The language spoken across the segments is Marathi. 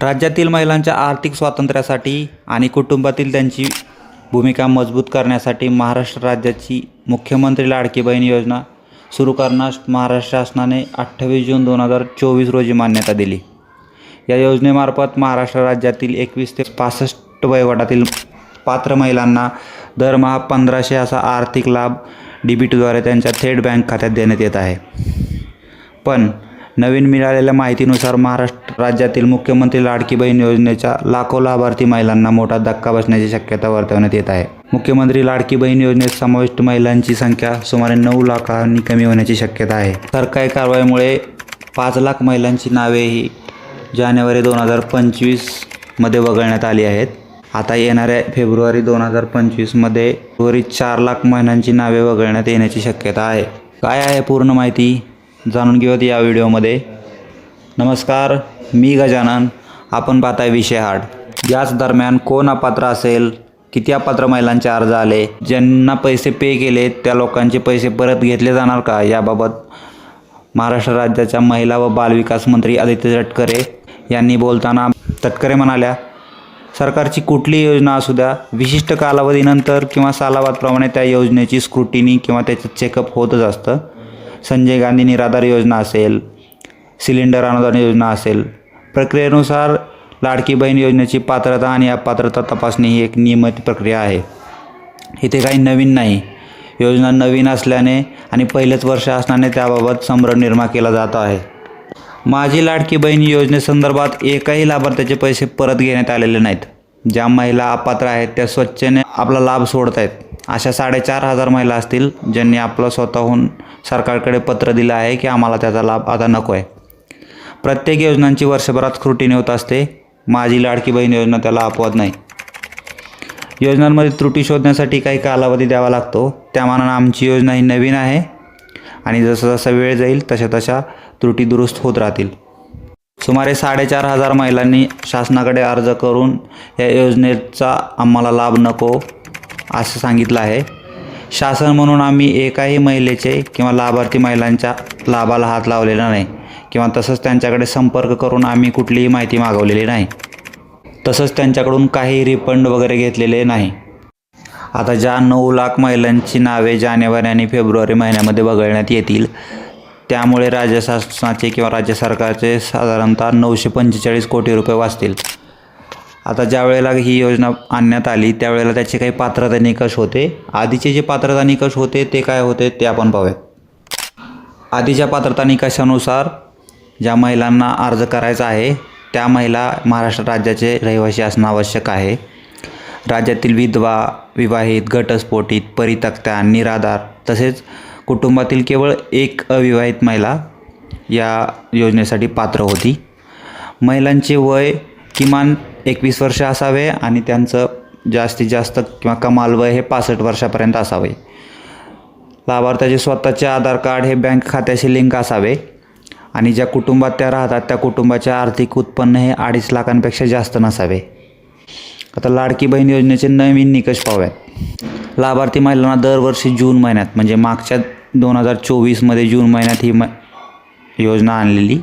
राज्यातील महिलांच्या आर्थिक स्वातंत्र्यासाठी आणि कुटुंबातील त्यांची भूमिका मजबूत करण्यासाठी महाराष्ट्र राज्याची मुख्यमंत्री लाडकी बहीण योजना सुरू करण्यास महाराष्ट्र शासनाने अठ्ठावीस जून दोन हजार चोवीस रोजी मान्यता दिली. या योजनेमार्फत महाराष्ट्र राज्यातील एकवीस ते पासष्ट वयोगटातील पात्र महिलांना दरमहा पंधराशे असा आर्थिक लाभ डी बी त्यांच्या थेट बँक खात्यात देण्यात येत आहे. पण नवीन मिळालेल्या माहितीनुसार महाराष्ट्र राज्यातील मुख्यमंत्री लाडकी बहीण योजनेच्या लाखो लाभार्थी महिलांना मोठा धक्का बसण्याची शक्यता वर्तवण्यात येत आहे. मुख्यमंत्री लाडकी बहीण योजनेत समाविष्ट महिलांची संख्या सुमारे नऊ लाखांनी कमी होण्याची शक्यता आहे. सरकारी कारवाईमुळे पाच लाख महिलांची नावे ही जानेवारी दोन हजार पंचवीसमध्ये वगळण्यात आली आहेत. आता येणाऱ्या फेब्रुवारी दोन हजार पंचवीसमध्ये उर्वरित चार लाख महिलांची नावे वगळण्यात येण्याची शक्यता आहे. काय आहे पूर्ण माहिती? जाणून घेऊयात या व्हिडिओमध्ये. नमस्कार मी गजानन. आपण पाहताय विषय हाट. याच दरम्यान कोण अपात्र असेल? किती अपात्र महिलांचे अर्ज आले? ज्यांना पैसे पे केले त्या लोकांचे पैसे परत घेतले जाणार का? याबाबत महाराष्ट्र राज्याच्या महिला व बालविकास मंत्री आदित्य तटकरे यांनी बोलताना तटकरे म्हणाल्या सरकारची कुठली योजना असू द्या विशिष्ट कालावधीनंतर किंवा सालावादप्रमाणे त्या योजनेची स्क्रुटिनी किंवा त्याचं चेकअप होतच असतं. संजय गांधी निराधार योजना असेल सिलेंडर अनुदान योजना असेल प्रक्रियेनुसार लाडकी बहीण योजनेची पात्रता आणि अपात्रता तपासणी ही एक नियमित प्रक्रिया आहे. इथे काही नवीन नाही. योजना नवीन असल्याने आणि पहिलेच वर्ष असल्याने त्याबाबत संभ्रम निर्माण केला जात आहे. माझी लाडकी बहीण योजनेसंदर्भात एकही लाभार्थ्याचे पैसे परत घेण्यात आलेले नाहीत. ज्या महिला अपात्र आहेत त्या स्वच्छेने आपला लाभ सोडत आहेत अशा साडेचार हजार महिला असतील ज्यांनी आपलं स्वतःहून सरकारकडे पत्र दिलं आहे की आम्हाला त्याचा लाभ आता नको आहे. प्रत्येक योजनांची वर्षभरात त्रुटीने होत असते. माझी लाडकी बहीण योजना त्याला अपवाद नाही. योजनांमध्ये त्रुटी शोधण्यासाठी काही कालावधी द्यावा लागतो. त्यामानानं आमची योजना ही नवीन आहे आणि जसं जसा वेळ जाईल तशा तशा त्रुटी दुरुस्त होत राहतील. सुमारे साडेचार हजार महिलांनी शासनाकडे अर्ज करून या योजनेचा आम्हाला लाभ नको. असं सांगितलं आहे. शासन म्हणून आम्ही एकाही महिलेचे किंवा लाभार्थी महिलांच्या लाभाला हात लावलेला नाही किंवा तसंच त्यांच्याकडे संपर्क करून आम्ही कुठलीही माहिती मागवलेली नाही. तसंच त्यांच्याकडून काही रिफंड वगैरे घेतलेले नाही. आता ज्या नऊ लाख महिलांची नावे जानेवारी आणि फेब्रुवारी महिन्यामध्ये वगळण्यात येतील त्यामुळे राज्य शासनाचे किंवा राज्य सरकारचे साधारणतः नऊशे पंचेचाळीस कोटी रुपये वाचतील. आता ज्या वेळेला ही योजना आणण्यात आली त्यावेळेला त्याचे काही पात्रता निकष होते. आधीचे जे पात्रता निकष होते ते काय होते ते आपण पाहूयात. आधीच्या पात्रता निकषानुसार ज्या महिलांना अर्ज करायचा आहे त्या महिला महाराष्ट्र राज्याचे रहिवासी असणं आवश्यक आहे. राज्यातील विधवा विवाहित घटस्फोटित परितक्त्या निराधार तसेच कुटुंबातील केवळ एक अविवाहित महिला या योजनेसाठी पात्र होती. महिलांचे वय किमान एकवीस वर्ष असावे आणि त्यांचं जास्तीत जास्त किंवा कमाल वय हे पासष्ट वर्षापर्यंत असावे. लाभार्थ्याचे स्वतःचे आधार कार्ड हे बँक खात्याशी लिंक असावे आणि ज्या कुटुंबात त्या राहतात त्या कुटुंबाचे आर्थिक उत्पन्न हे अडीच लाखांपेक्षा जास्त नसावे. आता लाडकी बहीण योजनेचे नवीन निकष पाहूयात. लाभार्थी महिलांना दरवर्षी जून महिन्यात म्हणजे मागच्या दोन हजार चोवीसमध्ये जून महिन्यात ही म योजना आणलेली.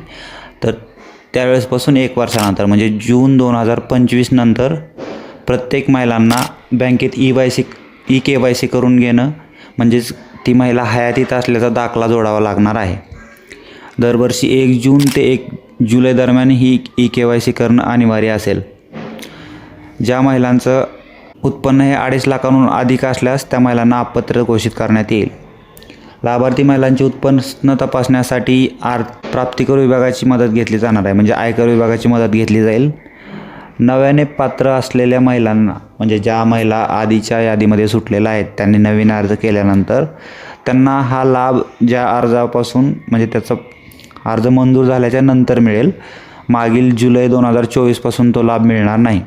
त्यावेळेसपासून एक वर्षानंतर म्हणजे जून दोन हजार पंचवीस नंतर प्रत्येक महिलांना बँकेत E Y C E K Y C करून घेणं म्हणजेच ती महिला हयातीत असल्याचा दाखला जोडावा लागणार आहे. दरवर्षी एक जून ते एक जुलै दरम्यान ही ई के वाय सी करणं अनिवार्य असेल. ज्या महिलांचं उत्पन्न हे अडीच लाखांहून अधिक असल्यास त्या महिलांना अपत्र घोषित करण्यात येईल. लाभार्थी महिलांचे उत्पन्न तपासण्यासाठी आर प्राप्तिकर विभागाची मदत घेतली जाणार आहे. म्हणजे आयकर विभागाची मदत घेतली जाईल. नव्याने पात्र असलेल्या महिलांना म्हणजे ज्या महिला आधीच्या यादीमध्ये सुटलेल्या आहेत त्यांनी नवीन अर्ज केल्यानंतर त्यांना हा लाभ ज्या अर्जापासून म्हणजे त्याचा अर्ज मंजूर झाल्याच्यानंतर मिळेल. मागील जुलै दोन हजार चोवीसपासून तो लाभ मिळणार नाही.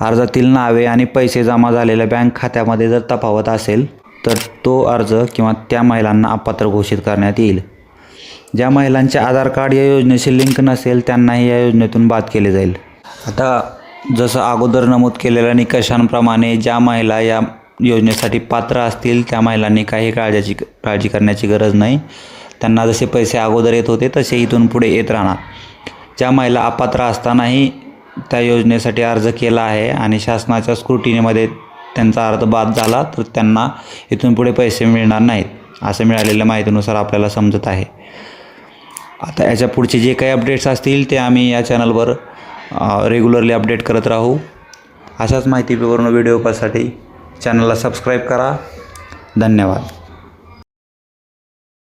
अर्जातील नावे आणि पैसे जमा झालेल्या बँक खात्यामध्ये जर तफावत असेल तर तो अर्ज किंवा त्या महिलांना अपात्र घोषित करण्यात येईल. ज्या महिलांचे आधार कार्ड या योजनेशी लिंक नसेल त्यांनाही या योजनेतून बाद केले जाईल. आता जसं अगोदर नमूद केलेल्या निकषांप्रमाणे ज्या महिला या योजनेसाठी पात्र असतील त्या महिलांनी काही काळजाची काळजी करण्याची गरज नाही. त्यांना जसे पैसे अगोदर येत होते तसे इथून पुढे येत राहणार. ज्या महिला अपात्र असतानाही त्या योजनेसाठी अर्ज केला आहे आणि शासनाच्या स्क्रुटिनीमध्ये त्यांचा अर्थ बाद झाला तर त्यांना इथून पुढे पैसे मिळणार नाहीत असं मिळालेल्या माहितीनुसार आपल्याला समजत आहे. आता याच्या पुढचे जे काही अपडेट्स असतील ते आम्ही या चॅनलवर रेग्युलरली अपडेट करत राहू. अशाच माहितीपूर्ण व्हिडिओ पासाठी चॅनलला सबस्क्राईब करा. धन्यवाद.